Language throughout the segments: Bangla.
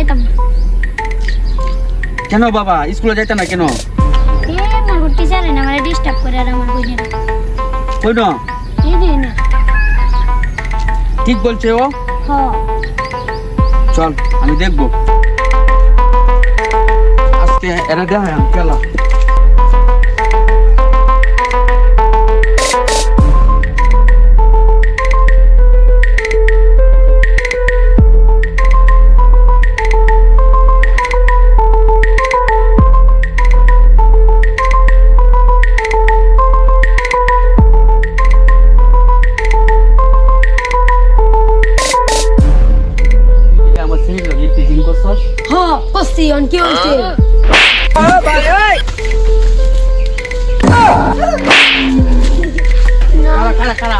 যাইতাম। কেন বাবা? স্কুলে যাইতা না কেন? এ আমার টিচার না আমার ডিস্টার্ব করে আর আমার বোনের কই না? এই দিন না ঠিক বলছে ও? চল আমি দেখব। আজকে এরা দেওয়া খেলা। করছি অন কি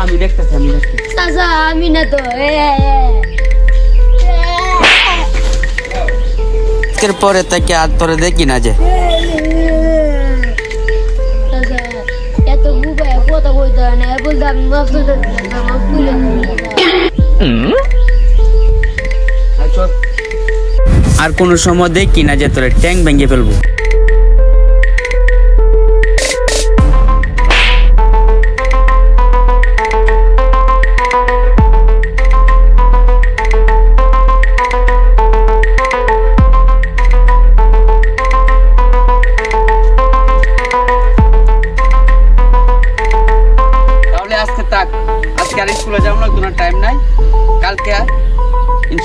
আমি দেখতেছি আমি দেখতেছি চাচা আমি না তো এ, এ, এ। আজকের পরে তাকে আর তোরে দেখি না যে। এত বুবাই কথা বলতে হয় না বলতে আমি মাফ করে আর কোনো সময় দেখি না যে তোরে ট্যাঙ্ক ভেঙে ফেলব।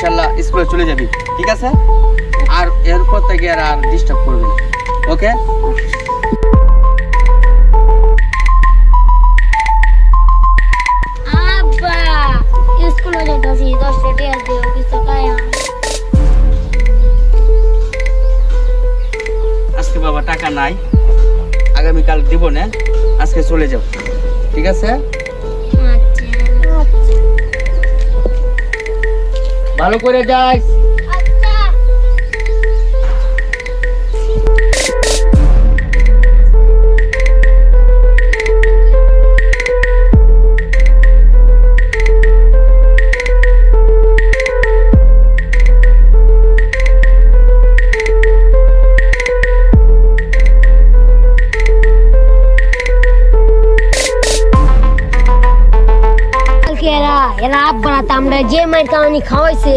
ইনশাল্লাহ স্কুলে চলে যাবি ঠিক আছে? আর এরপর থেকে আর আর ডিস্টার্ব করবি না ওকে আজকে বাবা টাকা নাই আগামীকাল দিব না আজকে চলে যাও ঠিক আছে? ভালো করে যাই। এরা এরা আমরা যে মায়ের কারণে খাওয়াইছে,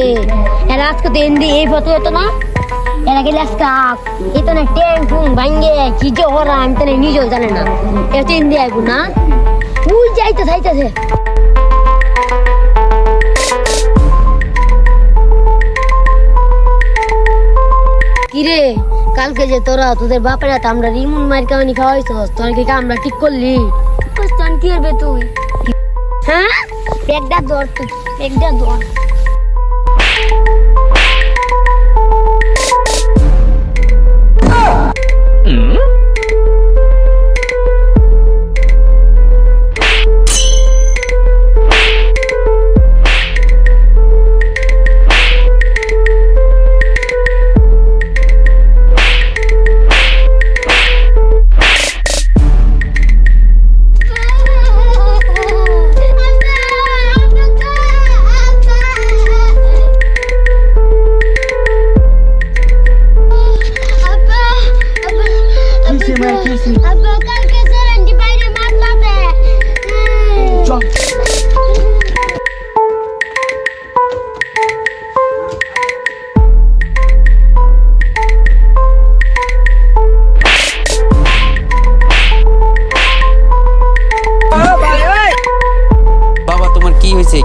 এরা আজকে তো এই ফটো হতো না? এরা গেলে আজকে এই না ট্যাং টুং ভাঙ্গে, কি যে ওরা আমি তো নিজেও জানে না। এটা তো এমনি আইবো না? উই যাইতে থাইতেছে কিরে, কালকে যে তোরা, তোদের বাপেরা তো আমরা রিমুন মায়ের কারণে খাওয়াইছ তোর কি আমরা ঠিক করলি? কি করবে তুই? হ্যাঁ? Pega da dor, pega da dor.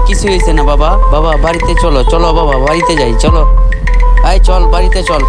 কিছু হয়েছে না, বাবা। বাবা, বাড়িতে চলো চলো, বাবা, বাড়িতে যাই, চলো। আয় চল, বাড়িতে চল।